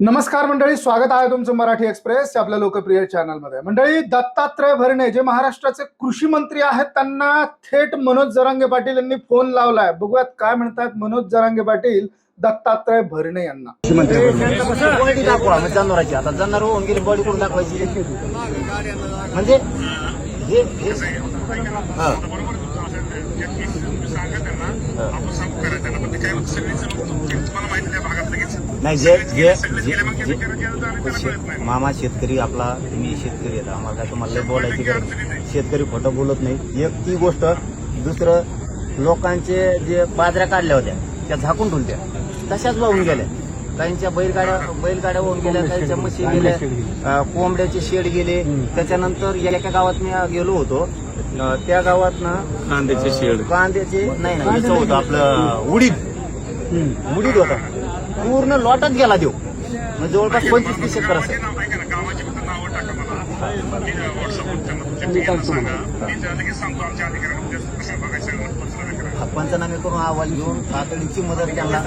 नमस्कार मंडळी स्वागत आहे तुमचं मराठी एक्सप्रेस आपल्या लोकप्रिय चॅनलमध्ये. मंडळी दत्तात्रय भरणे जे महाराष्ट्राचे कृषी मंत्री आहेत त्यांना थेट मनोज जरांगे पाटील यांनी फोन लावलाय. बघूयात काय म्हणतात मनोज जरांगे पाटील दत्तात्रय भरणे यांना. बॉडी दाखवा म्हणजे जनावरांची आता जनावर होऊन गेली बॉडी कुठून दाखवायची. म्हणजे हे हे- हा. नाही जे जे जे- जे- शे- मामा शेतकरी आपला मी शेतकरी आहे आम्हाला काय तुम्हाला लय बोलायची गरज नाही. शेतकरी खोटं बोलत नाही. एक ती गोष्ट दुसरं लोकांचे जे बाजऱ्या काढल्या होत्या त्या झाकून ठेवल्या. तशाच वाहून गेल्या. काहींच्या बैलगाड्या बैलगाड्या वाहून गेल्या काहींच्या म्हशी गेल्या. अं, कोंबड्याचे शेड गेले. त्याच्यानंतर एका गावात मी गेलो होतो. अं, त्या गावात ना कांद्याचे शेड. कांद्याचे नाही नाही होतं आपलं उडीद. उडीद होता पूर्ण लॉटच गेला देऊ म्हणजे जवळपास पंचवीस तीस एकर असेल. पंचनामे करून अहवाल घेऊन तातडीची मदत त्यांना.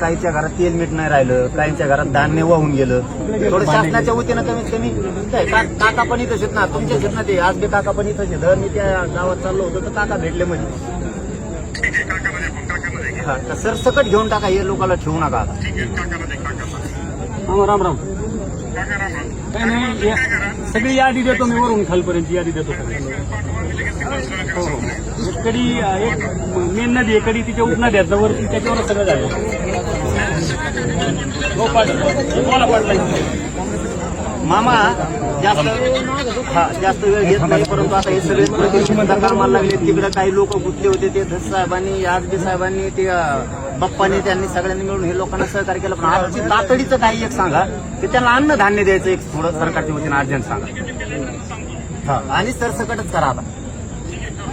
काहीच्या घरात तेल मीठ नाही राहिलं काहींच्या घरात धान्य वाहून गेलं. थोडं शासनाच्या वतीनं कमीत कमी काय, काका पण इथं शेत ना तुमच्या शेत ना ते. आज बी काका पण इथं शेत मी त्या गावात चाललो होतो तर काका भेटले म्हणजे हा, तर सरसकट घेऊन टाका हे लोकांना ठेवू नका हा राम राम. काय नाही सगळी यादी देतो मी वरून खालपर्यंत यादी देतो हो हो. एक कडी एक मेन नदी आहे कडी तिच्या उपनद्या वरती त्याच्यावर सगळं झालं. हो बोला पाटला मामा जास्त हा जास्त वेळ घेत नाही परंतु आता हे सगळे प्रतिनिधी कामाला लागले तिकडे काही लोक गुंतले होते ते धस साहेबांनी आजबी साहेबांनी ते बाप्पाने त्यांनी सगळ्यांनी मिळून हे लोकांना सहकार्य केलं. पण आजची तातडीचं काही एक सांगा की त्यांना अन्न धान्य द्यायचं एक थोडं सरकारच्या वतीनं अर्जंट सांगा. हा आणि सरसकटच करा आता.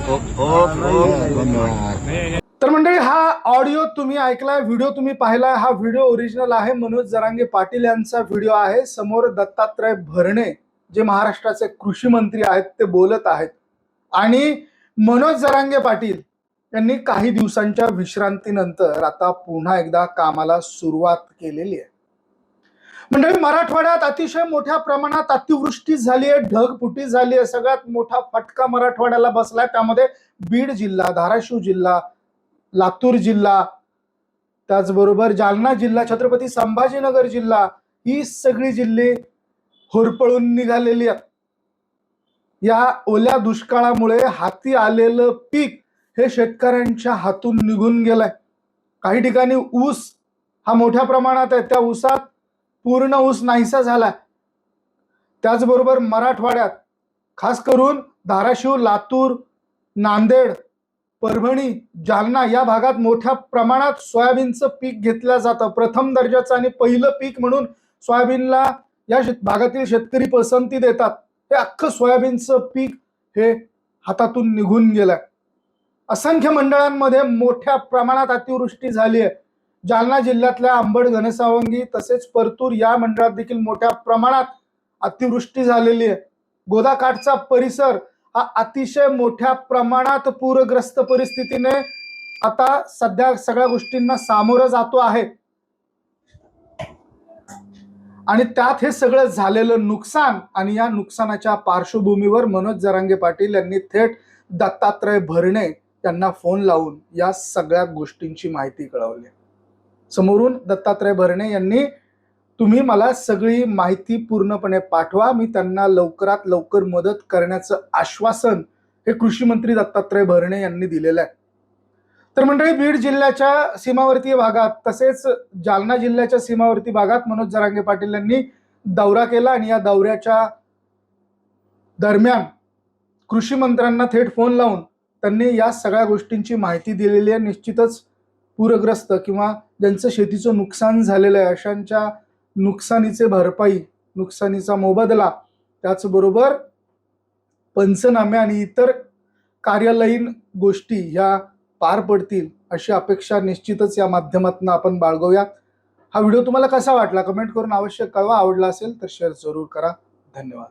हो, हो, हो. मंडळी हा ऑडिओ तुम्ही ऐकलाय व्हिडिओ तुम्ही पाहिलाय हा व्हिडिओ ओरिजिनल आहे. मनोज जरांगे पाटील यांचा व्हिडिओ आहे. समोर दत्तात्रय भरणे जे महाराष्ट्राचे कृषी मंत्री आहेत ते बोलत आहेत. आणि मनोज जरांगे पाटील यांनी काही दिवसांच्या विश्रांतीनंतर आता पुन्हा एकदा कामाला सुरुवात केलेली आहे. मंडळी मराठवाड्यात अतिशय मोठ्या प्रमाणात अतिवृष्टी झाली आहे ढगफुटी झाली आहे. सगळ्यात मोठा फटका मराठवाड्याला बसलाय. त्यामध्ये बीड जिल्हा धाराशिव जिल्हा लातूर जिल्हा त्याचबरोबर जालना जिल्हा छत्रपती संभाजीनगर जिल्हा ही सगळी जिल्हे होरपळून निघालेली आहेत. या ओल्या दुष्काळामुळे हाती आलेलं पीक हे शेतकऱ्यांच्या हातून निघून गेलंय. काही ठिकाणी ऊस हा मोठ्या प्रमाणात आहे. त्या ऊसात पूर्ण ऊस नाहीसा झालाय. त्याचबरोबर मराठवाड्यात खास करून धाराशिव लातूर नांदेड परभणी जालना या भागात मोठ्या प्रमाणात सोयाबीनचं पीक घेतलं जातं. प्रथम दर्जाचं आणि पहिलं पीक म्हणून सोयाबीनला या शेत- भागातील शेतकरी पसंती देतात. ते अख्खं सोयाबीनचं पीक हे हातातून निघून गेलंय. असंख्य मंडळांमध्ये मोठ्या प्रमाणात अतिवृष्टी झाली आहे. जालना जिल्ह्यातल्या आंबड घनसावंगी तसेच परतूर या मंडळात देखील मोठ्या प्रमाणात अतिवृष्टी झालेली आहे. गोदाकाठचा परिसर हा अतिशय मोठ्या प्रमाणात पूरग्रस्त परिस्थितीने आता सध्या सगळ्या गोष्टींना सामोरं जातो आहे. आणि त्यात हे सगळं झालेलं नुकसान आणि या नुकसानाच्या पार्श्वभूमीवर मनोज जरांगे पाटील यांनी थेट दत्तात्रय भरणे यांना फोन लावून या सगळ्या गोष्टींची माहिती कळवली. समोरून दत्तात्रय भरणे यांनी तुम्ही मला सगळी माहिती पूर्णपणे पाठवा. मी त्यांना लवकरात लवकर मदत करण्याचं आश्वासन हे कृषी मंत्री दत्तात्रय भरणे यांनी दिलेलं आहे. तर मंडळी बीड जिल्ह्याच्या सीमावर्तीय भागात तसेच जालना जिल्ह्याच्या सीमावर्ती भागात मनोज जरांगे पाटील यांनी दौरा केला आणि या दौऱ्याच्या दरम्यान कृषी मंत्र्यांना थेट फोन लावून त्यांनी या सगळ्या गोष्टींची माहिती दिलेली आहे. निश्चितच पूरग्रस्त किंवा ज्यांचं शेतीचं नुकसान झालेलं आहे अशांच्या नुकसानीचे भरपाई नुकसानीचा मोबदला त्याचबरोबर पंचनामे आणि इतर कार्यालयीन गोष्टी ह्या पार पडतील अशी अपेक्षा निश्चितच या माध्यमातून आपण बाळगूया हा व्हिडिओ तुम्हाला कसा वाटला? कमेंट करून आवश्यक कळवा. आवडला असेल तर शेअर जरूर करा. धन्यवाद.